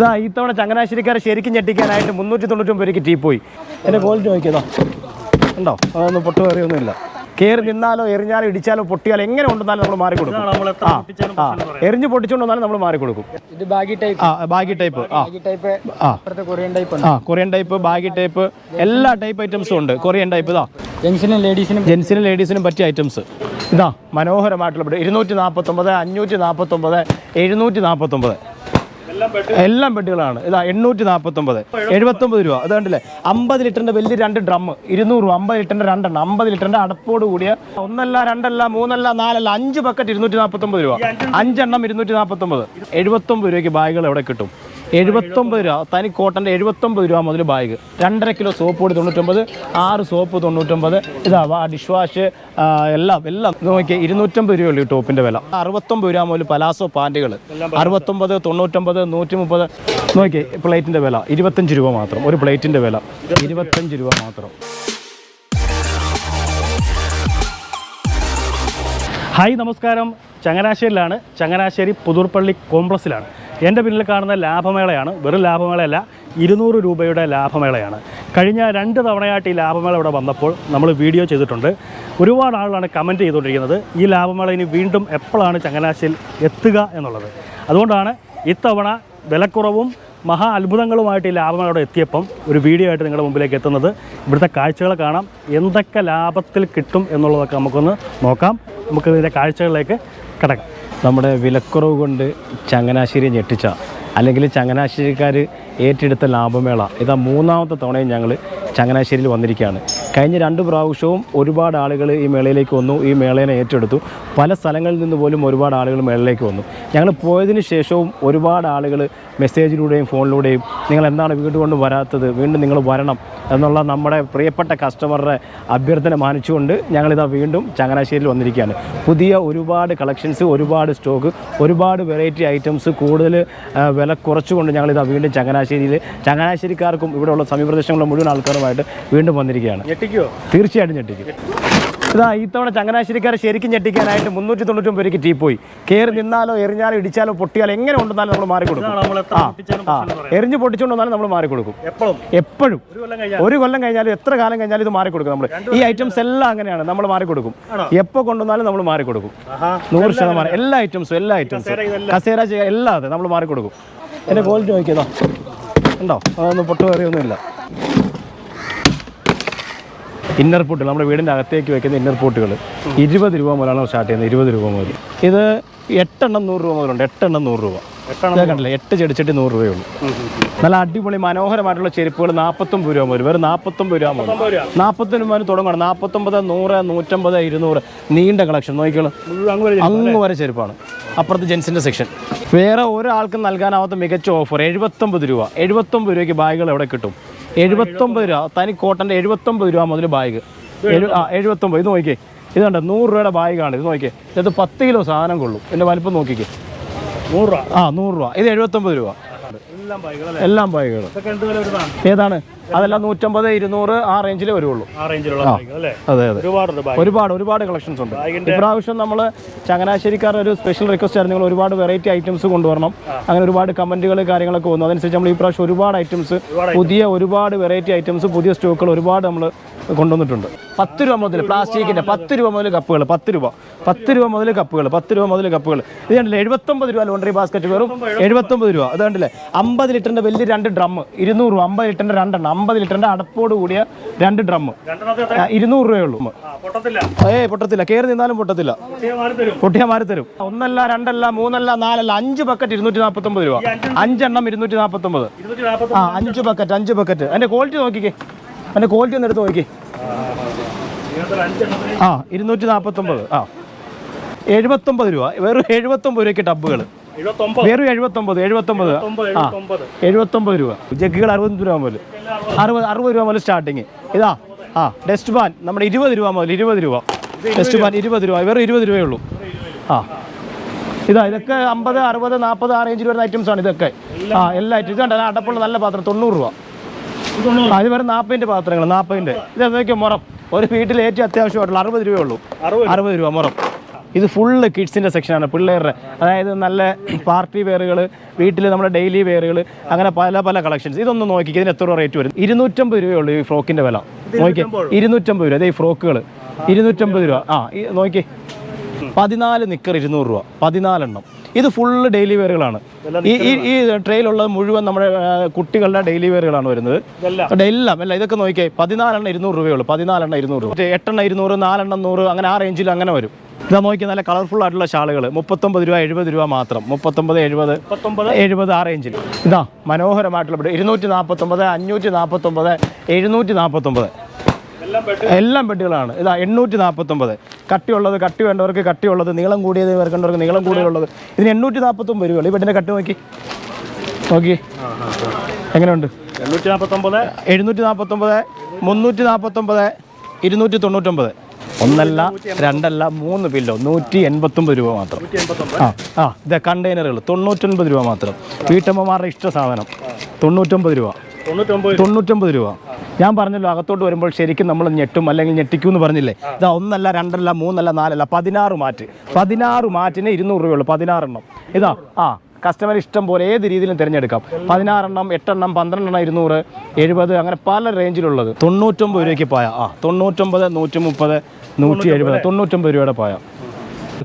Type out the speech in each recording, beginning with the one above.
ഇതാ ഈ തവണ ചങ്ങനാശ്ശേരിക്കാരെ ശരിക്കും ഞെട്ടിക്കാനായിട്ട് മുന്നൂറ്റി തൊണ്ണൂറ്റൊമ്പത് രൂപയ്ക്ക് ടീ പോയി. എന്റെ ക്വാളിറ്റി നോക്കിയതോ. ഉണ്ടോ അതൊന്നും പൊട്ട് കയറിയൊന്നുമില്ല കയറി നിന്നാലോ എറിഞ്ഞാലോ ഇടിച്ചാലോ പൊട്ടിയാലോ എങ്ങനെ ഉണ്ടെന്നാലും നമ്മൾ മാറി കൊടുക്കും. ആ ആ. എറിഞ്ഞ് പൊട്ടിച്ചുകൊണ്ട് വന്നാലും നമ്മൾ മാറി കൊടുക്കും. ഇത് ബാഗി ടൈപ്പ് ആ ബാഗി ടൈപ്പ് ആ. ബാഗി ടൈപ്പ് ആ. കൊറിയൻ ടൈപ്പ് ഉണ്ട്. ആ കൊറിയൻ ടൈപ്പ് ബാഗി ടൈപ്പ് എല്ലാ ടൈപ്പ് ഐറ്റംസും ഉണ്ട്. കൊറിയൻ ടൈപ്പ് ഇതാ. ജെൻസിനും ലേഡീസിനും ജെൻസിനും ലേഡീസിനും പറ്റിയ ഐറ്റംസ് ഇതാ മനോഹരമായിട്ടുള്ള ഇരുന്നൂറ്റി നാൽപ്പത്തൊമ്പത് അഞ്ഞൂറ്റി നാൽപ്പത്തൊമ്പത് എഴുന്നൂറ്റി നാൽപ്പത്തൊമ്പത് എല്ലാം ബെഡുകളാണ് ഇതാ എണ്ണൂറ്റി നാൽപ്പത്തൊമ്പത് എഴുപത്തൊമ്പത് രൂപ. അത് കണ്ടില്ലേ? അമ്പത് ലിറ്ററിന്റെ വലിയ രണ്ട് ഡ്രം. ഇരുന്നൂറ് രൂപ. അമ്പത് ലിറ്ററിന്റെ രണ്ടെണ്ണം. അമ്പത് ലിറ്ററിന്റെ അടപ്പോട് കൂടിയ ഒന്നല്ല രണ്ടല്ല മൂന്നല്ല നാലല്ല അഞ്ച് ബക്കറ്റ് ഇരുന്നൂറ്റി നാൽപ്പത്തൊമ്പത് രൂപ അഞ്ചെണ്ണം ഇരുന്നൂറ്റി നാൽപ്പത്തൊമ്പത് എഴുപത്തൊമ്പത് രൂപയ്ക്ക് ബാഗുകൾ എവിടെ കിട്ടും? എഴുപത്തൊമ്പത് രൂപ. തനി കോട്ടന്റെ എഴുപത്തൊമ്പത് രൂപ മുതൽ ബാഗ്. രണ്ടര കിലോ സോപ്പ് പൊടി തൊണ്ണൂറ്റൊമ്പത് ആറ് സോപ്പ് തൊണ്ണൂറ്റൊമ്പത്. ഇതാ വാ ഡിഷ് വാഷ് എല്ലാം എല്ലാം. നോക്കി ഇരുന്നൂറ്റമ്പത് രൂപയുള്ളൂ ഈ ടോപ്പിന്റെ വില. അറുപത്തൊമ്പത് രൂപ മുതൽ പലാസോ പാന്റുകൾ അറുപത്തൊമ്പത് തൊണ്ണൂറ്റൊമ്പത് നൂറ്റി മുപ്പത് നോക്കി പ്ലേറ്റിന്റെ വില. ഇരുപത്തഞ്ച് രൂപ മാത്രം. ഒരു പ്ലേറ്റിന്റെ വില. ഇരുപത്തഞ്ച് രൂപ മാത്രം. ഹായ് നമസ്കാരം. ചങ്ങനാശ്ശേരിയിലാണ് ചങ്ങനാശ്ശേരി പുതൂർപ്പള്ളി കോംപ്ലക്സിലാണ്. എന്റെ പിന്നിൽ കാണുന്ന ലാഭമേളയാണ്. വെറും ലാഭമേളയല്ല ഇരുന്നൂറ് രൂപയുടെ ലാഭമേളയാണ്. കഴിഞ്ഞ രണ്ട് തവണയായിട്ട് ഈ ലാഭമേള ഇവിടെ വന്നപ്പോൾ നമ്മൾ വീഡിയോ ചെയ്തിട്ടുണ്ട്. ഒരുപാട് ആളുകളാണ് കമന്റ് ചെയ്തുകൊണ്ടിരിക്കുന്നത്. ഈ ലാഭമേള ഇനി വീണ്ടും എപ്പോഴാണ് ചങ്ങനാശ്ശേരിയിൽ എത്തുക എന്നുള്ളത്. അതുകൊണ്ടാണ് ഇത്തവണ വിലക്കുറവും മഹാ അത്ഭുതങ്ങളുമായിട്ട് ഈ ലാഭമേള ഇവിടെ എത്തിയപ്പം ഒരു വീഡിയോ ആയിട്ട് നിങ്ങളുടെ മുമ്പിലേക്ക് എത്തുന്നത്. ഇവിടുത്തെ കാഴ്ചകൾ കാണാം. എന്തൊക്കെ ലാഭത്തിൽ കിട്ടും എന്നുള്ളതൊക്കെ നമുക്കൊന്ന് നോക്കാം. നമുക്ക് ഇതിന്റെ കാഴ്ചകളിലേക്ക് കിടക്കാം. നമ്മുടെ വിലക്കുറവ് കൊണ്ട് ചങ്ങനാശ്ശേരി ഞെട്ടിച്ച അല്ലെങ്കിൽ ചങ്ങനാശ്ശേരിക്കാർ ഏറ്റെടുത്ത ലാഭമേള. ഇതാ മൂന്നാമത്തെ തവണയും ഞങ്ങൾ ചങ്ങനാശ്ശേരിയിൽ വന്നിരിക്കുകയാണ്. കഴിഞ്ഞ രണ്ട് പ്രാവശ്യവും ഒരുപാട് ആളുകൾ ഈ മേളയിലേക്ക് വന്നു ഈ മേളേനെ ഏറ്റെടുത്തു. പല സ്ഥലങ്ങളിൽ നിന്ന് പോലും ഒരുപാട് ആളുകൾ മേളയിലേക്ക് വന്നു. ഞങ്ങൾ പോയതിന് ശേഷവും ഒരുപാട് ആളുകൾ മെസ്സേജിലൂടെയും ഫോണിലൂടെയും നിങ്ങൾ എന്താണ് വീണ്ടും കൊണ്ട് വരാത്തത്? വീണ്ടും നിങ്ങൾ വരണം എന്നുള്ള നമ്മുടെ പ്രിയപ്പെട്ട കസ്റ്റമറുടെ അഭ്യർത്ഥന മാനിച്ചുകൊണ്ട് ഞങ്ങളിതാ വീണ്ടും ചങ്ങനാശ്ശേരിയിൽ വന്നിരിക്കുകയാണ്. പുതിയ ഒരുപാട് കളക്ഷൻസ് ഒരുപാട് സ്റ്റോക്ക് ഒരുപാട് വെറൈറ്റി ഐറ്റംസ് കൂടുതൽ വില കുറച്ചുകൊണ്ട് ഞങ്ങളിതാ വീണ്ടും ചങ്ങനാശ്ശേരിയിൽ ചങ്ങനാശ്ശേരിക്കാർക്കും ഇവിടെയുള്ള സമീപ പ്രദേശങ്ങളിലെ മുഴുവൻ ആൾക്കാരുമായിട്ട് വീണ്ടും വന്നിരിക്കുകയാണ്. ഞെട്ടിക്കോ തീർച്ചയായിട്ടും ഞെട്ടിക്കും. ഇതാ ഇത്തവണ ചങ്ങനാശ്ശേരിക്കാരെ ശരിക്കും ഞെട്ടിക്കാനായിട്ട് മുന്നൂറ്റി തൊണ്ണൂറ്റൊമ്പത് രൂപയ്ക്ക് ടീ പോയി. കയറി നിന്നാലോ എറിഞ്ഞാലോ ഇടിച്ചാലോ പൊട്ടിയാലോ എങ്ങനെ ഉണ്ടെന്നാലും നമ്മൾ മാറി കൊടുക്കും. എറിഞ്ഞു എത്ര ആ ആ എറിഞ്ഞ് പൊട്ടിച്ചുകൊണ്ട് വന്നാലും നമ്മൾ മാറി കൊടുക്കും. എപ്പോഴും. ഒരു കൊല്ലം കഴിഞ്ഞാലും. എത്ര കാലം കഴിഞ്ഞാലും ഇത് മാറി കൊടുക്കും നമ്മൾ ഈ ഐറ്റംസ് എല്ലാം അങ്ങനെയാണ്. നമ്മൾ മാറി കൊടുക്കും. എപ്പോൾ കൊണ്ടുവന്നാലും നമ്മൾ മാറി കൊടുക്കും. ആഹാ. നൂറ് ശതമാനം. എല്ലാ ഐറ്റംസും എല്ലാ ഐറ്റംസും. കസേര ചെയ്യുക എല്ലാം അതെ നമ്മൾ മാറി കൊടുക്കും. എന്റെ ക്വാളിറ്റി നോക്കിയതാ. ഉണ്ടോ അതൊന്നും പൊട്ടു കയറിയൊന്നുമില്ല ഇന്നർ പൂട്ടുകൾ നമ്മുടെ വീടിന്റെ അകത്തേക്ക് വെക്കുന്ന ഇന്നർ പൂട്ടുകൾ ഇരുപത് രൂപ മുതലാണ് സ്റ്റാർട്ട് ചെയ്യുന്നത്. ഇരുപത് രൂപ മുതൽ. ഇത് എട്ടെണ്ണം നൂറ് രൂപ മുതലുണ്ട്. എട്ടെണ്ണം നൂറ് രൂപ. കണ്ടില്ല? എട്ട് ചെടിച്ചട്ടി നൂറ് രൂപയുള്ളൂ നല്ല അടിപൊളി മനോഹരമായിട്ടുള്ള ചെരുപ്പുകൾ നാൽപ്പത്തൊമ്പത് രൂപ മുതൽ. വെറും നാൽപ്പത്തൊമ്പത് രൂപ മുതൽ. നാൽപ്പത്തൊന്ന് മുതൽ തുടങ്ങണം നാൽപ്പത്തൊമ്പത് നൂറ് നൂറ്റമ്പത് ഇരുന്നൂറ്. നീണ്ട കളക്ഷൻ നോക്കിക്കോളൂ. അങ്ങ് വരെ ചെരുപ്പാണ് അപ്പുറത്ത് ജെൻസിന്റെ സെക്ഷൻ വേറെ ഒരാൾക്കും നൽകാനാവാത്ത മികച്ച ഓഫർ എഴുപത്തൊമ്പത് രൂപ. എഴുപത്തൊമ്പത് രൂപയ്ക്ക് ബാഗുകൾ എവിടെ കിട്ടും? എഴുപത്തൊമ്പത് രൂപ. തനി കോട്ടന്റെ എഴുപത്തൊമ്പത് രൂപ മുതൽ ബാഗ് ആ എഴുപത്തൊമ്പത്. ഇത് നോക്കിയേ ഇത് കണ്ടോ നൂറ് രൂപയുടെ ബാഗാണ് ഇത് നോക്കിയേ ഇത് പത്ത് കിലോ സാധനം കൊള്ളും. എന്റെ വലിപ്പം നോക്കിക്കേ. നൂറ് രൂപ. ആ നൂറ് രൂപ. ഇത് എഴുപത്തൊമ്പത് രൂപ. എല്ലാം ബാഗുകളും ബാഗുകൾ ഏതാണ്? അതെല്ലാം നൂറ്റമ്പത് ഇരുന്നൂറ് ആ റേഞ്ചിലേ വരുള്ളൂ. ആ റേഞ്ചിലുള്ള അല്ലേ? അതെ അതെ. ഒരുപാട് ഒരുപാട് കളക്ഷൻസ് ഉണ്ട്. ഇപ്രാവശ്യം നമ്മൾ ചങ്ങനാശ്ശേരിക്കാരുടെ ഒരു സ്പെഷ്യൽ റിക്വസ്റ്റ് ആയിരുന്നു. നിങ്ങൾ ഒരുപാട് വെറൈറ്റി ഐറ്റംസ് കൊണ്ടുവരണം. അങ്ങനെ ഒരുപാട് കമന്റുകൾ കാര്യങ്ങളൊക്കെ വന്നു. അതനുസരിച്ച് നമ്മൾ ഈ പ്രാവശ്യം ഒരുപാട് ഐറ്റംസ് പുതിയ ഒരുപാട് വെറൈറ്റി ഐറ്റംസ് പുതിയ സ്റ്റോക്കുകൾ ഒരുപാട് നമ്മൾ കൊണ്ടുവന്നിട്ടുണ്ട്. പത്ത് രൂപ മുതൽ പ്ലാസ്റ്റിക്കിന്റെ പത്ത് രൂപ മുതൽ കപ്പുകൾ പത്ത് രൂപ. പത്ത് രൂപ മുതൽ കപ്പുകൾ പത്ത് രൂപ മുതൽ കപ്പുകൾ. ഇത് കണ്ടില്ലേ എഴുപത്തൊമ്പത് രൂപ ലോണ്ടറി ബാസ്ക്കറ്റ് വെറും എഴുപത്തൊമ്പത് രൂപ. അത് കണ്ടില്ലേ അമ്പത് ലിറ്ററിന്റെ വലിയ രണ്ട് ഡ്രം ഇരുന്നൂറ് രൂപ അമ്പത് ലിറ്ററിന്റെ രണ്ടെണ്ണം അമ്പത് ലിറ്ററിന്റെ അടപ്പോട് കൂടിയ രണ്ട് ഡ്രം? ഇരുന്നൂറ് രൂപയേ ഉള്ളൂ. പൊട്ടത്തില്ല ഏയ് പൊട്ടത്തില്ല. കയറി നിന്നാലും പൊട്ടത്തില്ല. കുട്ടിയെ മാറി തരും. ഒന്നല്ല രണ്ടല്ല മൂന്നല്ല നാലല്ല അഞ്ച് ബക്കറ്റ് ഇരുന്നൂറ്റി നാൽപ്പത്തൊമ്പത് രൂപ. അഞ്ചെണ്ണം ഇരുന്നൂറ്റി നാൽപ്പത്തൊമ്പത് ആ അഞ്ച് ബക്കറ്റ് അഞ്ച് ബക്കറ്റ്. അതിന്റെ ക്വാളിറ്റി നോക്കിക്കേ. അതിന്റെ ക്വാളിറ്റി ഒന്ന് എടുത്ത് നോക്കി ആ ഇരുന്നൂറ്റി നാൽപ്പത്തൊമ്പത് ആ. എഴുപത്തൊമ്പത് രൂപ. വെറും എഴുപത്തൊമ്പത് രൂപയ്ക്ക് ടബുകൾ വേറൊരു വെറും എഴുപത്തൊമ്പത് എഴുപത്തൊമ്പത്. ആ. എഴുപത്തൊമ്പത്. രൂപ. ജഗ്ഗുകൾ അറുപത് രൂപ മുതൽ അറുപത് അറുപത് രൂപ മുതൽ സ്റ്റാർട്ടിങ്. ഇതാ. ആ ഡസ്റ്റ് പാൻ നമ്മുടെ ഇരുപത് രൂപ മുതൽ ഇരുപത് രൂപ. ഡസ്റ്റ് പാൻ ഇരുപത് രൂപ. വേറെ ഇരുപത് രൂപയേ ഉള്ളൂ. ആ. ഇതാ ഇതൊക്കെ അമ്പത് അറുപത് നാൽപ്പത് ആ റേഞ്ചിൽ വരുന്ന ഐറ്റംസ് ആണ് ഇതൊക്കെ. ആ എല്ലാ ഐറ്റം ഇത് അടപ്പുള്ള നല്ല പാത്രം. തൊണ്ണൂറ് രൂപ. ആ വരെ നാൽപ്പതിന്റെ പാത്രങ്ങൾ നാൽപ്പതിന്റെ ഇത് എന്തൊക്കെ മുറം. ഒരു വീട്ടിൽ ഏറ്റവും അത്യാവശ്യമായിട്ടുള്ള അറുപത് രൂപയേ ഉള്ളൂ. അറുപത് രൂപ. മുറം. ഇത് ഫുള്ള് കിഡ്സിന്റെ സെക്ഷനാണ് പിള്ളേരുടെ. അതായത് നല്ല പാർട്ടി വെയറുകൾ വീട്ടിൽ നമ്മുടെ ഡെയിലി വെയറുകൾ അങ്ങനെ പല പല കളക്ഷൻസ് ഇതൊന്ന് നോക്കി ഇതിന് എത്ര റേറ്റ് വരും? ഇരുന്നൂറ്റമ്പത് രൂപയുള്ളൂ ഈ ഫ്രോക്കിന്റെ വില. നോക്കി ഇരുന്നൂറ്റമ്പത് രൂപ. അതെ ഈ ഫ്രോക്കുകൾ ഇരുന്നൂറ്റമ്പത് രൂപ. ആ നോക്കി പതിനാല് നിക്കർ ഇരുന്നൂറ് രൂപ. പതിനാലെണ്ണം. ഇത് ഫുള്ള് ഡെയിലി വെയറുകളാണ് ഈ ഈ ട്രെയിലുള്ളത് മുഴുവൻ നമ്മുടെ കുട്ടികളുടെ ഡെയിലി വെയറുകളാണ് വരുന്നത്. എല്ലാം എല്ലാം. ഇതൊക്കെ നോക്കിയേ പതിനാലെണ്ണം ഇരുന്നൂറ് രൂപയുള്ളൂ പതിനാലെണ്ണം ഇരുന്നൂറ് രൂപ. എട്ടെണ്ണം ഇരുന്നൂറ് നാലെണ്ണം നൂറ് അങ്ങനെ ആ റേഞ്ചിൽ അങ്ങനെ വരും. ഇതാ നോക്കി നല്ല കളർഫുൾ ആയിട്ടുള്ള ഷാളുകൾ മുപ്പത്തൊമ്പത് രൂപ എഴുപത് രൂപ മാത്രം. മുപ്പത്തൊമ്പത് എഴുപത് എഴുപത് ആ റേഞ്ചിൽ ഇതാ മനോഹരമായിട്ടുള്ള ഇരുന്നൂറ്റി നാൽപ്പത്തൊമ്പത് അഞ്ഞൂറ്റി നാൽപ്പത്തൊമ്പത് എഴുന്നൂറ്റി നാൽപ്പത്തൊമ്പത് എല്ലാം പെട്ടികളാണ് ബെഡുകളാണ്. ഇതാ എണ്ണൂറ്റി നാൽപ്പത്തൊമ്പത് കട്ടിയുള്ളത് കട്ടി വേണ്ടവർക്ക് കട്ടിയുള്ളത് നീളം കൂടിയത് വേർക്കേണ്ടവർക്ക് നീളം കൂടിയുള്ളത്. ഇതിന് എണ്ണൂറ്റി നാൽപ്പത്തൊമ്പത് രൂപയുള്ളൂ. ഈ ബെഡിന്റെ കട്ട് നോക്കി. നോക്കി. എങ്ങനെയുണ്ട്? എണ്ണൂറ്റി നാൽപ്പത്തൊമ്പത് എഴുന്നൂറ്റി നാൽപ്പത്തൊമ്പത് മുന്നൂറ്റി നാൽപ്പത്തൊമ്പത് ഇരുന്നൂറ്റി തൊണ്ണൂറ്റൊമ്പത് ഒന്നല്ല രണ്ടല്ല മൂന്ന് പില്ലോ. നൂറ്റി എൺപത്തൊമ്പത് രൂപ മാത്രം. ആ ആ ഇത് കണ്ടെയ്നറുകൾ തൊണ്ണൂറ്റൊൻപത് രൂപ മാത്രം. വീട്ടമ്മമാരുടെ ഇഷ്ട സാധനം. തൊണ്ണൂറ്റൊമ്പത് രൂപ. തൊണ്ണൂറ്റൊമ്പത് രൂപ. ഞാൻ പറഞ്ഞല്ലോ അകത്തോട്ട് വരുമ്പോൾ ശരിക്കും നമ്മൾ ഞെട്ടും അല്ലെങ്കിൽ ഞെട്ടിക്കും എന്ന് പറഞ്ഞില്ലേ? ഇതാ ഒന്നല്ല രണ്ടല്ല മൂന്നല്ല നാലല്ല പതിനാറ് മാറ്റ്. പതിനാറ് മാറ്റിന് ഇരുന്നൂറ് രൂപയുള്ളൂ പതിനാറെണ്ണം. ഇതാ ആ കസ്റ്റമർ ഇഷ്ടം പോലെ ഏത് രീതിയിലും തിരഞ്ഞെടുക്കാം. പതിനാറെണ്ണം എട്ടെണ്ണം പന്ത്രണ്ടെണ്ണം ഇരുന്നൂറ് എഴുപത് അങ്ങനെ പല റേഞ്ചിലുള്ളത് തൊണ്ണൂറ്റൊമ്പത് രൂപയ്ക്ക് പായ. ആ തൊണ്ണൂറ്റൊമ്പത് നൂറ്റി മുപ്പത് നൂറ്റി എഴുപത് തൊണ്ണൂറ്റൊമ്പത് രൂപയുടെ പായ.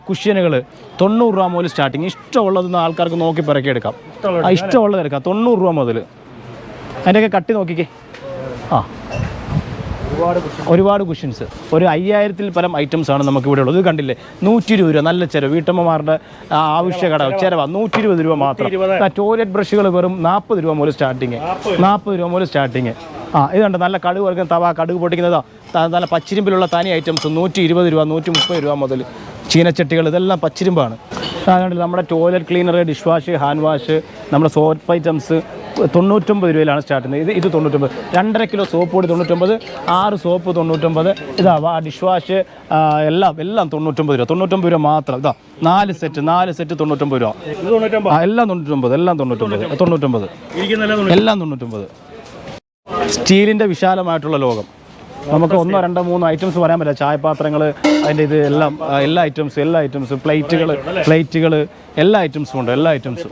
കുഷ്യനുകൾ തൊണ്ണൂറ് രൂപ മുതൽ സ്റ്റാർട്ടിങ് ഇഷ്ടമുള്ളതെന്ന് ആൾക്കാർക്ക് നോക്കി പിറക്കിയെടുക്കാം. ഇഷ്ടമുള്ളത് എടുക്കാം തൊണ്ണൂറ് രൂപ മുതൽ അതിന്റെയൊക്കെ കട്ടി നോക്കിക്കേ. ആ. ഒരുപാട് ഒരുപാട് കുഷ്യൻസ് ഒരു അയ്യായിരത്തിൽ പരം ഐറ്റംസ് ആണ് നമുക്ക് ഇവിടെ ഉള്ളത് ഇത് കണ്ടില്ലേ? നൂറ്റി ഇരുപത് രൂപ. നല്ല ചിലവ് വീട്ടമ്മമാരുടെ ആവശ്യകട ആവശ്യ കട ചിലവ നൂറ്റി ഇരുപത് രൂപ മാത്രം ടോയ്ലറ്റ് ബ്രഷുകൾ വെറും നാൽപ്പത് രൂപ മുതൽ സ്റ്റാർട്ടിങ് നാൽപ്പത് രൂപ മുതൽ സ്റ്റാർട്ടിങ് ആ ഇതുണ്ട് നല്ല കടുക് വറുക്കുന്ന തവ കടുക് പൊട്ടിക്കുന്നതോ. നല്ല പച്ചിരിമ്പിലുള്ള തനി ഐറ്റംസ് നൂറ്റി ഇരുപത് രൂപ നൂറ്റി മുപ്പത് രൂപ മുതൽ ചീനച്ചട്ടികൾ. ഇതെല്ലാം പച്ചിരിമ്പാണ്. അതുകൊണ്ട് നമ്മുടെ toilet cleaner dish wash hand wash നമ്മുടെ സോപ്പ് ഐറ്റംസ് തൊണ്ണൂറ്റൊമ്പത് രൂപയിലാണ് സ്റ്റാർട്ട് ചെയ്യുന്നത്. ഇത് ഇത് തൊണ്ണൂറ്റൊമ്പത്. രണ്ടര കിലോ സോപ്പ് പൊടി തൊണ്ണൂറ്റൊമ്പത്. ആറ് സോപ്പ് തൊണ്ണൂറ്റൊമ്പത്. ഇതാ ആ ഡിഷ് വാഷ് എല്ലാം എല്ലാം തൊണ്ണൂറ്റൊമ്പത് രൂപ. തൊണ്ണൂറ്റൊമ്പത് രൂപ മാത്രം. ഇതാ നാല് സെറ്റ് നാല് സെറ്റ് തൊണ്ണൂറ്റൊമ്പത് രൂപ. തൊണ്ണൂറ്റൊമ്പത്. എല്ലാം തൊണ്ണൂറ്റൊമ്പത് എല്ലാം തൊണ്ണൂറ്റൊമ്പത്. തൊണ്ണൂറ്റൊമ്പത്. എല്ലാം തൊണ്ണൂറ്റൊമ്പത്. സ്റ്റീലിന്റെ വിശാലമായിട്ടുള്ള ലോകം. നമുക്ക് ഒന്നോ രണ്ടോ മൂന്നോ ഐറ്റംസ് പറയാൻ പറ്റില്ല. ചായപാത്രങ്ങൾ അതിന്റെ ഇത് എല്ലാം എല്ലാ ഐറ്റംസും എല്ലാ ഐറ്റംസും പ്ലേറ്റുകൾ പ്ലേറ്റുകൾ എല്ലാ ഐറ്റംസും ഉണ്ട് എല്ലാ ഐറ്റംസും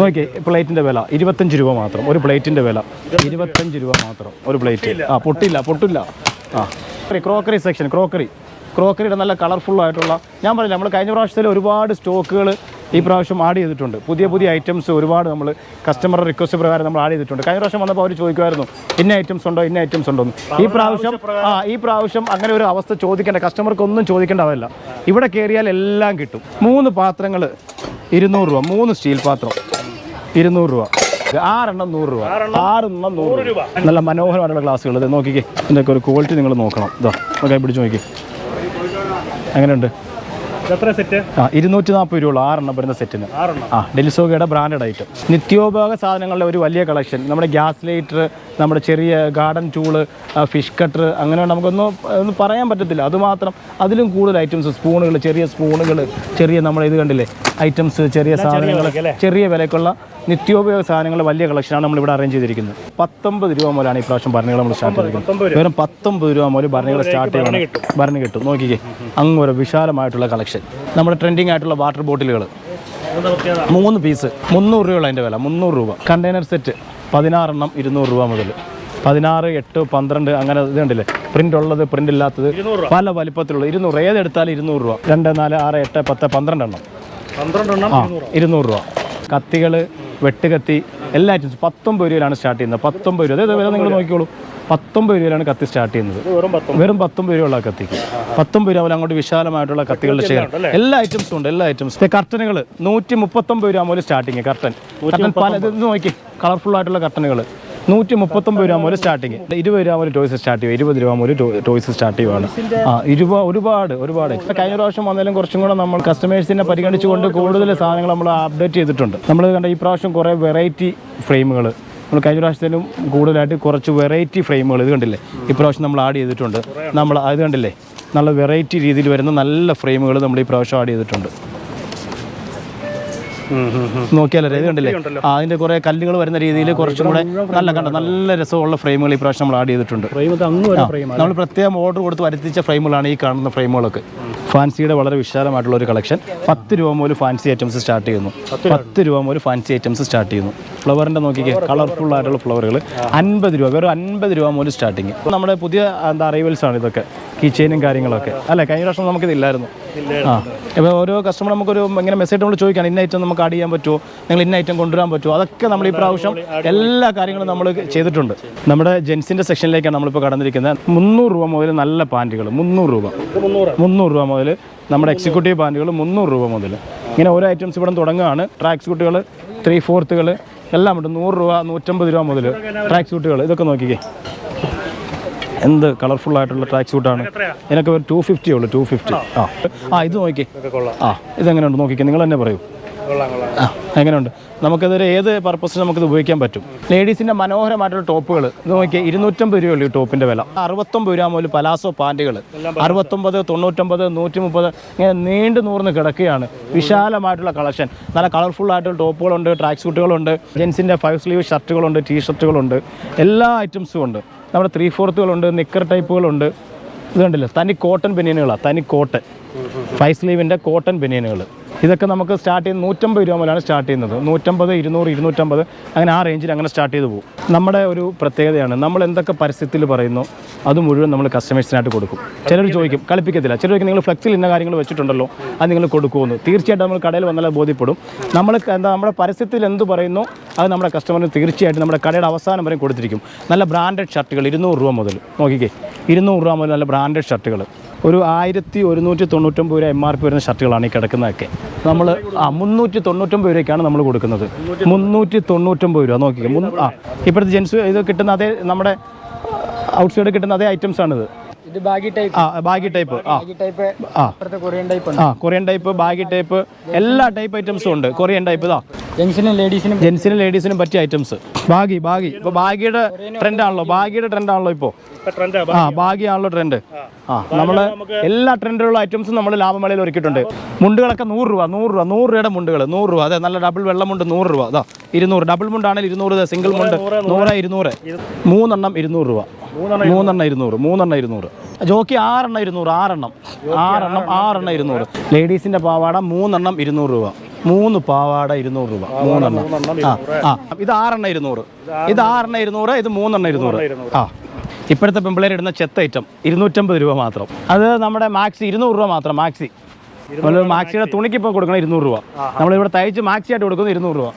നോക്കിയേ പ്ലേറ്റിന്റെ വില ഇരുപത്തഞ്ച് രൂപ മാത്രം ഒരു പ്ലേറ്റിന്റെ വില ഇരുപത്തഞ്ച് രൂപ മാത്രം ഒരു പ്ലേറ്റ്. ആ പൊട്ടില്ല പൊട്ടില്ല. ആ. Crockery section crockery. ക്രോക്കറിയുടെ നല്ല കളർഫുൾ ആയിട്ടുള്ള ഞാൻ പറഞ്ഞില്ല നമ്മൾ കഴിഞ്ഞ പ്രാവശ്യത്തിൽ ഒരുപാട് സ്റ്റോക്കുകൾ ഈ പ്രാവശ്യം ആഡ് ചെയ്തിട്ടുണ്ട്. പുതിയ പുതിയ ഐറ്റംസ് ഒരുപാട് നമ്മൾ കസ്റ്റമർ റിക്വസ്റ്റ് പ്രകാരം നമ്മൾ ആഡ് ചെയ്തിട്ടുണ്ട്. കഴിഞ്ഞ പ്രാവശ്യം വന്നപ്പോൾ അവർ ചോദിക്കുമായിരുന്നു ഇന്ന ഐറ്റംസ് ഉണ്ടോ ഇന്ന ഐറ്റംസ് ഉണ്ടോ? ഈ പ്രാവശ്യം ആ ഈ പ്രാവശ്യം അങ്ങനെ ഒരു അവസ്ഥ ചോദിക്കേണ്ട കസ്റ്റമർക്ക് ഒന്നും ചോദിക്കേണ്ടതല്ല. ഇവിടെ കയറിയാൽ എല്ലാം കിട്ടും. മൂന്ന് പാത്രങ്ങൾ ഇരുന്നൂറ് രൂപ മൂന്ന് സ്റ്റീൽ പാത്രം. ഇരുന്നൂറ് രൂപ. ആറെണ്ണം നൂറ് രൂപ. ആറെണ്ണം നൂറ് രൂപ. നല്ല മനോഹരമായിട്ടുള്ള ഗ്ലാസ്സുകൾ. ഇത് നോക്കിക്കേ. ഇതിന്റെയൊക്കെ ഒരു ക്വാളിറ്റി നിങ്ങൾ നോക്കണം. ഇതാ നമുക്ക് പിടിച്ച് നോക്കി എങ്ങനെയുണ്ട്? എത്ര സെറ്റ് ആ ഇരുന്നൂറ്റി നാൽപ്പത് രൂപ ആറെണ്ണം വരുന്ന സെറ്റിന് ആ ഡെലിസോഗയുടെ ബ്രാൻഡഡ് ഐറ്റം നിത്യോപയോഗ സാധനങ്ങളുടെ ഒരു വലിയ കളക്ഷൻ നമ്മുടെ ഗ്യാസ് ലൈറ്റർ നമ്മുടെ ചെറിയ ഗാർഡൻ ടൂൾ ഫിഷ് കട്ടർ അങ്ങനെ നമുക്കൊന്നും ഒന്നും പറയാൻ പറ്റത്തില്ല. അതുമാത്രം അതിലും കൂടുതൽ ഐറ്റംസ് സ്പൂണുകൾ ചെറിയ സ്പൂണുകൾ ചെറിയ നമ്മൾ ഇത് കണ്ടില്ലേ ഐറ്റംസ് ചെറിയ സാധനങ്ങൾ? ചെറിയ വിലക്കുള്ള നിത്യോപയോഗ സാധനങ്ങൾ വലിയ കളക്ഷനാണ് നമ്മൾ ഇവിടെ അറേഞ്ച് ചെയ്തിരിക്കുന്നത്. പത്തൊമ്പത് രൂപ മുതലാണ് ഈ പ്രാവശ്യം ഭരണികൾ നമ്മൾ സ്റ്റാർട്ട് ചെയ്തിരിക്കുന്നത് വെറും പത്തൊമ്പത് രൂപ മുതൽ ഭരണികൾ സ്റ്റാർട്ട് ചെയ്യണം. ഭരണി കിട്ടും. നോക്കിക്കേ അങ്ങ് ഒരു വിശാലമായിട്ടുള്ള കളക്ഷൻ നമ്മുടെ ട്രെൻഡിങ് ആയിട്ടുള്ള വാട്ടർ ബോട്ടിലുകൾ മൂന്ന് പീസ് മുന്നൂറ് രൂപയുള്ള അതിന്റെ വില. മുന്നൂറ് രൂപ. കണ്ടെയ്നർ സെറ്റ് പതിനാറെണ്ണം ഇരുന്നൂറ് രൂപ മുതൽ. പതിനാറ് എട്ട് പന്ത്രണ്ട് അങ്ങനെ ഇത് കണ്ടില്ലേ? പ്രിന്റ് ഉള്ളത് പ്രിന്റ് ഇല്ലാത്തത് പല വലിപ്പത്തിലുള്ള ഇരുന്നൂറ് ഏതെടുത്താലും ഇരുന്നൂറ് രൂപ. രണ്ട് നാല് ആറ് എട്ട് പത്ത് പന്ത്രണ്ടെണ്ണം. പന്ത്രണ്ടെണ്ണം ആ ഇരുന്നൂറ് രൂപ. കത്തികൾ വെട്ടുകത്തി എല്ലാ ഐറ്റംസും പത്തൊമ്പത് രൂപയിലാണ് സ്റ്റാർട്ട് ചെയ്യുന്നത്. പത്തൊമ്പത് രൂപ. അതായത് വില നിങ്ങൾ നോക്കിക്കോളൂ. പത്തൊമ്പത് രൂപയിലാണ് കത്തി സ്റ്റാർട്ട് ചെയ്യുന്നത്. വെറും പത്തും വെറും പത്തൊമ്പത് രൂപയുള്ള കത്തിക്ക്. പത്തൊമ്പത് രൂപ അങ്ങോട്ട് വിശാലമായിട്ടുള്ള കത്തികളുടെ ശേഖരം. എല്ലാ ഐറ്റംസും ഉണ്ട് എല്ലാ ഐറ്റംസും കർട്ടനുകൾ നൂറ്റി മുപ്പത്തൊമ്പത് രൂപ മുതൽ സ്റ്റാർട്ടിങ് കർട്ടൻ കർട്ടൻ പല ഇത് നോക്കി കളർഫുൾ ആയിട്ടുള്ള കർട്ടനുകൾ നൂറ്റി മുപ്പത്തൊമ്പത് രൂപ മുതൽ സ്റ്റാർട്ടിങ് ഇരുപത് രൂപ മുതൽ ടോയ്സ് സ്റ്റാർട്ട് ചെയ്യും ഇരുപത് രൂപ മുതൽ ടോയ്സ് സ്റ്റാർട്ട് ചെയ്യുവാണ്. ആ ഇരുപ ഒരുപാട് ഒരുപാട്. ഇപ്പൊ കഴിഞ്ഞ പ്രാവശ്യം വന്നാലും കുറച്ചും കൂടെ നമ്മൾ കസ്റ്റമേഴ്സിനെ പരിഗണിച്ചുകൊണ്ട് കൂടുതൽ സാധനങ്ങൾ നമ്മൾ അപ്ഡേറ്റ് ചെയ്തിട്ടുണ്ട്. നമ്മൾ കണ്ട ഈ പ്രാവശ്യം കുറേ വെറൈറ്റി ഫ്രെയിമുകൾ നമ്മൾ കഴിഞ്ഞ പ്രാവശ്യത്തിലും കൂടുതലായിട്ട് കുറച്ച് വെറൈറ്റി ഫ്രെയിമുകൾ ഇത് കണ്ടില്ലേ? ഇപ്രാവശ്യം നമ്മൾ ആഡ് ചെയ്തിട്ടുണ്ട്. നമ്മൾ അത് കണ്ടില്ലേ? നല്ല വെറൈറ്റി രീതിയിൽ വരുന്ന നല്ല ഫ്രെയിമുകൾ നമ്മൾ ഈ പ്രാവശ്യം ആഡ് ചെയ്തിട്ടുണ്ട്. നോക്കിയാലേ ഇത് കണ്ടില്ലേ? അതിന്റെ കുറെ കല്ലുകൾ വരുന്ന രീതിയിൽ കുറച്ചും കൂടെ നല്ല കണ്ട നല്ല രസമുള്ള ഫ്രെയിമുകൾ ഈ പ്രാവശ്യം നമ്മൾ ആഡ് ചെയ്തിട്ടുണ്ട്. നമ്മൾ പ്രത്യേകം ഓർഡർ കൊടുത്ത് വരുത്തിച്ച ഫ്രെയിമുകളാണ് ഈ കാണുന്ന ഫ്രെയിമുകളൊക്കെ. ഫാൻസിയുടെ വളരെ വിശാലമായിട്ടുള്ള ഒരു കളക്ഷൻ പത്ത് രൂപ മുതൽ ഫാൻസി ഐറ്റംസ് സ്റ്റാർട്ട് ചെയ്യുന്നു. പത്ത് രൂപ. മുതൽ ഫാൻസി ഐറ്റംസ് സ്റ്റാർട്ട് ചെയ്യുന്നു. ഫ്ലവറിന്റെ നോക്കിക്കേ കളർഫുൾ ആയിട്ടുള്ള ഫ്ലവറുകൾ അൻപത് രൂപ വെറും അൻപത് രൂപ മുതൽ സ്റ്റാർട്ടിങ് നമ്മുടെ പുതിയ എന്താ അറൈവൽസ് ആണ് ഇതൊക്കെ. കീച്ചെയിനും കാര്യങ്ങളൊക്കെ. അല്ലേ? കഴിഞ്ഞ പ്രാവശ്യം നമുക്കിതില്ലായിരുന്നു. ആ. ഇപ്പോൾ ഓരോ കസ്റ്റമർ നമുക്കൊരു ഇങ്ങനെ മെസ്സേജ് നമ്മൾ ചോദിക്കാൻ ഇന്ന ഐറ്റം നമുക്ക് ആഡ് ചെയ്യാൻ പറ്റുമോ? നിങ്ങൾ ഇന്ന ഐറ്റം കൊണ്ടുവരാൻ പറ്റുമോ? അതൊക്കെ നമ്മൾ ഈ പ്രാവശ്യം എല്ലാ കാര്യങ്ങളും നമ്മൾ ചെയ്തിട്ടുണ്ട്. നമ്മുടെ ജെൻസിന്റെ സെക്ഷനിലേക്കാണ് നമ്മളിപ്പോൾ കടന്നിരിക്കുന്നത്. മുന്നൂറ് രൂപ മുതൽ നല്ല പാന്റുകൾ മുന്നൂറ് രൂപ. മുന്നൂറ് രൂപ മുതൽ നമ്മുടെ എക്സിക്യൂട്ടീവ് പാന്റുകൾ മുന്നൂറ് രൂപ മുതൽ. ഇങ്ങനെ ഓരോ ഐറ്റംസ് ഇവിടെ തുടങ്ങുകയാണ്. ട്രാക്ക് സ്കൂട്ടുകൾ ത്രീ ഫോർത്തുകൾ എല്ലാം ഉണ്ട്. നൂറ് രൂപ നൂറ്റമ്പത് രൂപ മുതൽ ട്രാക്ക് സൂട്ടുകൾ ഇതൊക്കെ നോക്കിക്കേ. എന്ത് കളർഫുൾ ആയിട്ടുള്ള ട്രാക്ക് സൂട്ടാണ് ഇതിനൊക്കെ ഒരു ടു ഫിഫ്റ്റി ഉള്ളൂ ടു ഫിഫ്റ്റി ആ. ആ ഇത് നോക്കി ആ ഇതെങ്ങനെയുണ്ട്? നോക്കിക്കേ നിങ്ങൾ തന്നെ പറയൂ. ആ എങ്ങനെയുണ്ട്? നമുക്കിതൊരു ഏത് പർപ്പസിന് നമുക്കിത് ഉപയോഗിക്കാൻ പറ്റും? ലേഡീസിന്റെ മനോഹരമായിട്ടുള്ള ടോപ്പുകൾ ഇത് നോക്കിയാൽ ഇരുന്നൂറ്റമ്പത് രൂപയുള്ളൂ ഈ ടോപ്പിന്റെ വില. അറുപത്തൊമ്പത് രൂപ മുതൽ പലാസോ പാന്റുകൾ അറുപത്തൊമ്പത് തൊണ്ണൂറ്റൊമ്പത് നൂറ്റി മുപ്പത് ഇങ്ങനെ നീണ്ടു നൂർന്ന് കിടക്കുകയാണ്. വിശാലമായിട്ടുള്ള കളക്ഷൻ. നല്ല കളർഫുൾ ആയിട്ടുള്ള ടോപ്പുകളുണ്ട് ട്രാക്ക് സൂട്ടുകളുണ്ട് ജെൻസിന്റെ ഫൈവ് സ്ലീവ് ഷർട്ടുകളുണ്ട് ടീ ഷർട്ടുകളുണ്ട് എല്ലാ ഐറ്റംസും ഉണ്ട്. നമ്മുടെ ത്രീ ഫോർത്തുകളുണ്ട് നിക്കർ ടൈപ്പുകളുണ്ട് ഇത് കണ്ടില്ല? തനി കോട്ടൺ ബനിയനുകളാണ് തനി കോട്ടൺ ഫൈവ് സ്ലീവിന്റെ കോട്ടൺ ബനിയനുകൾ ഇതൊക്കെ നമുക്ക് സ്റ്റാർട്ട് ചെയ്യുന്നത് നൂറ്റമ്പത് രൂപ മുതലാണ് സ്റ്റാർട്ട് ചെയ്യുന്നത്. നൂറ്റമ്പത് ഇരുന്നൂറ് ഇരുന്നൂറ്റമ്പത് അങ്ങനെ ആ റേഞ്ചിൽ അങ്ങനെ സ്റ്റാർട്ട് ചെയ്ത് പോകും. നമ്മുടെ ഒരു പ്രത്യേകതയാണ് നമ്മൾ എന്തൊക്കെ പരസ്യത്തിൽ പറയുന്നു അത് മുഴുവൻ നമ്മൾ കസ്റ്റമേഴ്സിനായിട്ട് കൊടുക്കും. ചിലർ ചോദിക്കും കളിപ്പിക്കത്തില്ല. ചിലർ ചോദിക്കും നിങ്ങൾ ഫ്ലെക്സിൽ ഇന്ന കാര്യങ്ങൾ വെച്ചിട്ടുണ്ടല്ലോ അത് നിങ്ങൾ കൊടുക്കുമെന്ന്. തീർച്ചയായിട്ടും നമ്മൾ കടയിൽ വന്നാൽ ബോധ്യപ്പെടും. നമ്മൾ എന്താ നമ്മുടെ പരസ്യത്തിൽ എന്ത് പറയുന്നു അത് നമ്മുടെ കസ്റ്റമറിന് തീർച്ചയായിട്ടും നമ്മുടെ കടയുടെ അവസാനം വരെ കൊടുത്തിരിക്കും. നല്ല ബ്രാൻഡഡ് ഷർട്ടുകൾ ഇരുന്നൂറ് രൂപ മുതൽ. നോക്കിക്കേ ഇരുന്നൂറ് രൂപ മുതൽ നല്ല ബ്രാൻഡഡ് ഷർട്ടുകൾ ഒരു ആയിരത്തി ഒരുന്നൂറ്റി തൊണ്ണൂറ്റൊമ്പത് രൂപ എം ആർ പി വരുന്ന ഷർട്ടുകളാണ് ഈ കിടക്കുന്നതൊക്കെ. നമ്മൾ ആ മുന്നൂറ്റി തൊണ്ണൂറ്റൊമ്പത് രൂപയ്ക്കാണ് നമ്മൾ കൊടുക്കുന്നത്. മുന്നൂറ്റി തൊണ്ണൂറ്റൊമ്പത് രൂപ നോക്കി മുൻ- ആ ഇപ്പോഴത്തെ ജെൻസ് ഇത് കിട്ടുന്ന അതേ നമ്മുടെ ഔട്ട് സൈഡ് കിട്ടുന്ന അതേ ഐറ്റംസ് ആണിത് ഇത് ബാഗി ടൈപ്പ്. ആ ബാഗി ടൈപ്പ് ആ. ബാഗി ടൈപ്പ് ആ. അപ്പുറത്തെ കൊറിയൻ ടൈപ്പ് ഉണ്ട്. ആ കൊറിയൻ ടൈപ്പ് ബാഗി ടൈപ്പ് എല്ലാ ടൈപ്പ് ഐറ്റംസും ഉണ്ട്. കൊറിയൻ ടൈപ്പ് ഇതാ. ജെൻസിനും ലേഡീസിനും ജെൻസിനും ലേഡീസിനും പറ്റിയ ഐറ്റംസ്. Baggy baggy. ഇപ്പൊ ബാഗിയുടെ ട്രെൻഡ് ആണല്ലോ ബാഗിയുടെ ട്രെൻഡ് ആണല്ലോ ഇപ്പോ ആ ബാഗി ആണല്ലോ ട്രെൻഡ്. ആ നമ്മൾ എല്ലാ ട്രെൻഡിലുള്ള ഐറ്റംസും നമ്മൾ ലാഭമേളയിൽ ഒരുക്കിയിട്ടുണ്ട്. മുണ്ടുകളൊക്കെ നൂറ് രൂപ നൂറ് രൂപ നൂറ് രൂപയുടെ മുണ്ടുകൾ നൂറ് രൂപ. അതെ നല്ല ഡബിൾ വെള്ളമുണ്ട് നൂറ് രൂപ. അതാ ഇരുന്നൂറ്. ഡബിൾ മുണ്ടാണെങ്കിൽ ഇരുന്നൂറ് സിംഗിൾ മുണ്ട് നൂറ് ഇരുന്നൂറ്. മൂന്നെണ്ണം ഇരുന്നൂറ് രൂപ. മൂന്നെണ്ണം ഇരുന്നൂറ്. മൂന്നെണ്ണം ഇരുന്നൂറ് ജോക്കി ആറെണ്ണം ഇരുന്നൂറ് ആറെണ്ണം. ആറെണ്ണം ആറെണ്ണം ഇരുന്നൂറ്. ലേഡീസിന്റെ പാവാട മൂന്നെണ്ണം ഇരുന്നൂറ് രൂപ. മൂന്ന് പാവാട ഇരുന്നൂറ് രൂപ. മൂന്നെണ്ണം. ആ ആ. ഇത് ആറെണ്ണം ഇരുന്നൂറ്. ഇത് ആറെണ്ണം ഇരുന്നൂറ് ഇത് മൂന്നെണ്ണം ഇരുന്നൂറ്. ആ. ഇപ്പോഴത്തെ പെമ്പിളേർ ഇടുന്ന ചെത്ത ഐറ്റം ഇരുന്നൂറ്റമ്പത് രൂപ മാത്രം. അത് നമ്മുടെ മാക്സി ഇരുന്നൂറ് രൂപ മാത്രം മാക്സി. നമ്മൾ മാക്സിയുടെ തുണിക്ക് ഇപ്പോൾ കൊടുക്കണം ഇരുന്നൂറ് രൂപ. നമ്മളിവിടെ തയ്ച്ച് മാക്സി ആയിട്ട് കൊടുക്കുന്നത് ഇരുന്നൂറ് രൂപ.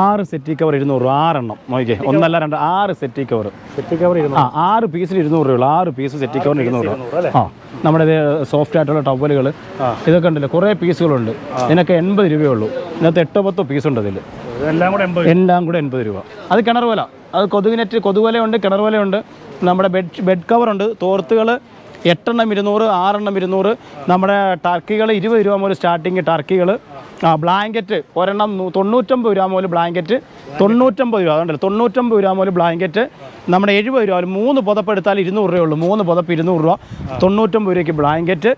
ആറ് സെറ്റ് കവർ ഇരുന്നൂറ് രൂപ ആറെണ്ണം. നോക്കിയേ ഒന്നല്ല രണ്ട് ആറ് സെറ്റി കവർ. സെറ്റ് കവർ ആ ആറ് പീസിൽ ഇരുന്നൂറ് രൂപ ആറ് പീസ് സെറ്റ് കവറിന് ഇരുന്നൂറ് രൂപ. ആ നമ്മുടെ ഇത് സോഫ്റ്റ് ആയിട്ടുള്ള ടവലുകൾ ഇതൊക്കെ ഉണ്ടല്ലോ. കുറേ പീസുകളുണ്ട്. ഇതിനൊക്കെ എൺപത് രൂപയേ ഉള്ളൂ ഇതിനകത്ത് എട്ടോ പത്തോ പീസ് ഉണ്ട് അതിൽ എല്ലാം കൂടെ എൺപത് രൂപ. അത് കിണർ വല അത് കൊതുകിനെറ്റ് കൊതുവലയുണ്ട് കിണർ വലയുണ്ട്. നമ്മുടെ ബെഡ് ബെഡ് കവറുണ്ട് തോർത്തുകൾ എട്ടെണ്ണം ഇരുന്നൂറ് ആറെണ്ണം ഇരുന്നൂറ്. നമ്മുടെ ടർക്കികൾ ഇരുപത് രൂപ മുതൽ സ്റ്റാർട്ടിങ് ടർക്കികൾ ആ ബ്ലാങ്കറ്റ് ഒരെണ്ണം തൊണ്ണൂറ്റമ്പത് രൂപ മുതൽ ബ്ലാങ്കറ്റ് തൊണ്ണൂറ്റൊമ്പത് രൂപ അതുകൊണ്ടല്ലോ? തൊണ്ണൂറ്റൊമ്പത് രൂപ മുതൽ ബ്ലാങ്കറ്റ് നമ്മുടെ എഴുപത് രൂപ മൂന്ന് പുതപ്പ് എടുത്താൽ ഇരുന്നൂറ് രൂപയുള്ളൂ മൂന്ന് പുതപ്പ് ഇരുന്നൂറ് രൂപ. തൊണ്ണൂറ്റൊമ്പത് രൂപയ്ക്ക് ബ്ലാങ്കറ്റ്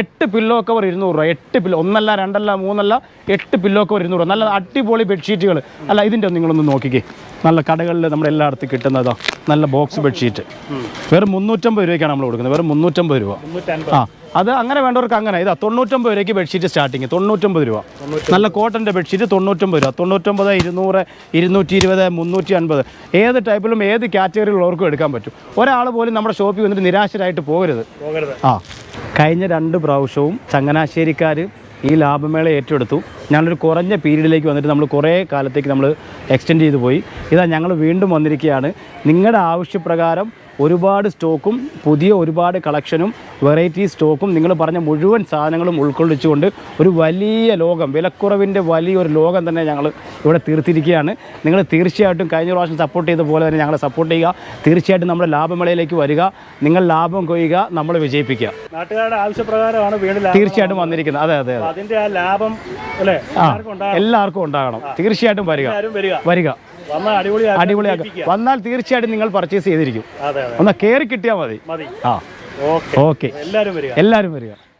എട്ട് പില്ലോ കവർ ഇരുന്നൂറ് രൂപ. എട്ട് പില്ലോ ഒന്നല്ല രണ്ടല്ല മൂന്നല്ല എട്ട് പില്ലോ കവർ ഇരുന്നൂറ് രൂപ. നല്ല അടിപൊളി ബെഡ്ഷീറ്റുകൾ അല്ല ഇതിന്റെ നിങ്ങളൊന്ന് നോക്കിക്കേ. നല്ല കടകളിൽ നമ്മുടെ എല്ലായിടത്തും കിട്ടുന്നതോ നല്ല ബോക്സ് ബെഡ്ഷീറ്റ് വെറും മുന്നൂറ്റമ്പത് രൂപയ്ക്കാണ് നമ്മൾ കൊടുക്കുന്നത്. വെറും മുന്നൂറ്റമ്പത് രൂപ. ആ അത് അങ്ങനെ വേണ്ടവർക്ക് അങ്ങനെ. ഇതാ തൊണ്ണൂറ്റമ്പത് രൂപയ്ക്ക് ബെഡ്ഷീറ്റ് സ്റ്റാർട്ടിങ് തൊണ്ണൂറ്റമ്പത് രൂപ. നല്ല കോട്ടന്റെ ബെഡ്ഷീറ്റ് തൊണ്ണൂറ്റമ്പത് രൂപ. തൊണ്ണൂറ്റമ്പത് ഇരുന്നൂറ് ഇരുന്നൂറ്റി ഇരുപത് മുന്നൂറ്റി അൻപത് ഏത് ടൈപ്പിലും ഏത് കാറ്റഗറിയിലുള്ളവർക്കും എടുക്കാൻ പറ്റും. ഒരാൾ പോലും നമ്മുടെ ഷോപ്പിൽ വന്നിട്ട് നിരാശരായിട്ട് പോകരുത്. പോകരുത്. ആ കഴിഞ്ഞ രണ്ട് പ്രാവശ്യവും ചങ്ങനാശ്ശേരിക്കാർ ഈ ലാഭമേള ഏറ്റെടുത്തു. ഞങ്ങളൊരു കുറഞ്ഞ പീരീഡിലേക്ക് വന്നിട്ട് നമ്മൾ കുറേ കാലത്തേക്ക് നമ്മൾ എക്സ്റ്റെൻഡ് ചെയ്തു പോയി. ഇതാ ഞങ്ങൾ വീണ്ടും വന്നിരിക്കുകയാണ് നിങ്ങളുടെ ആവശ്യപ്രകാരം ഒരുപാട് സ്റ്റോക്കും പുതിയ ഒരുപാട് കളക്ഷനും വെറൈറ്റി സ്റ്റോക്കും നിങ്ങൾ പറഞ്ഞ മുഴുവൻ സാധനങ്ങളും ഉൾക്കൊള്ളിച്ചുകൊണ്ട് ഒരു വലിയ ലോകം വിലക്കുറവിന്റെ വലിയൊരു ലോകം തന്നെ ഞങ്ങൾ ഇവിടെ തീർത്തിരിക്കുകയാണ്. നിങ്ങൾ തീർച്ചയായിട്ടും കഴിഞ്ഞ പ്രാവശ്യം സപ്പോർട്ട് ചെയ്ത പോലെ തന്നെ ഞങ്ങളെ സപ്പോർട്ട് ചെയ്യുക. തീർച്ചയായിട്ടും നമ്മുടെ ലാഭമേളയിലേക്ക് വരിക. നിങ്ങൾ ലാഭം കൊയ്യുക നമ്മൾ വിജയിപ്പിക്കുക. നാട്ടുകാരുടെ ആവശ്യപ്രകാരമാണ് വീട് തീർച്ചയായിട്ടും വന്നിരിക്കുന്നത്. അതെ അതെ അതിന്റെ ആ ലാഭം അല്ലേ? എല്ലാവർക്കും ഉണ്ടാകണം. തീർച്ചയായിട്ടും വരിക. വരിക. വന്ന വന്നാൽ തീർച്ചയായിട്ടും നിങ്ങൾ പർച്ചേസ് ചെയ്തിരിക്കും. ഒന്ന് കയറി കിട്ടിയാൽ മതി. ആ. ഓക്കെ. ഓക്കെ. എല്ലാവരും വരിക. എല്ലാവരും വരിക.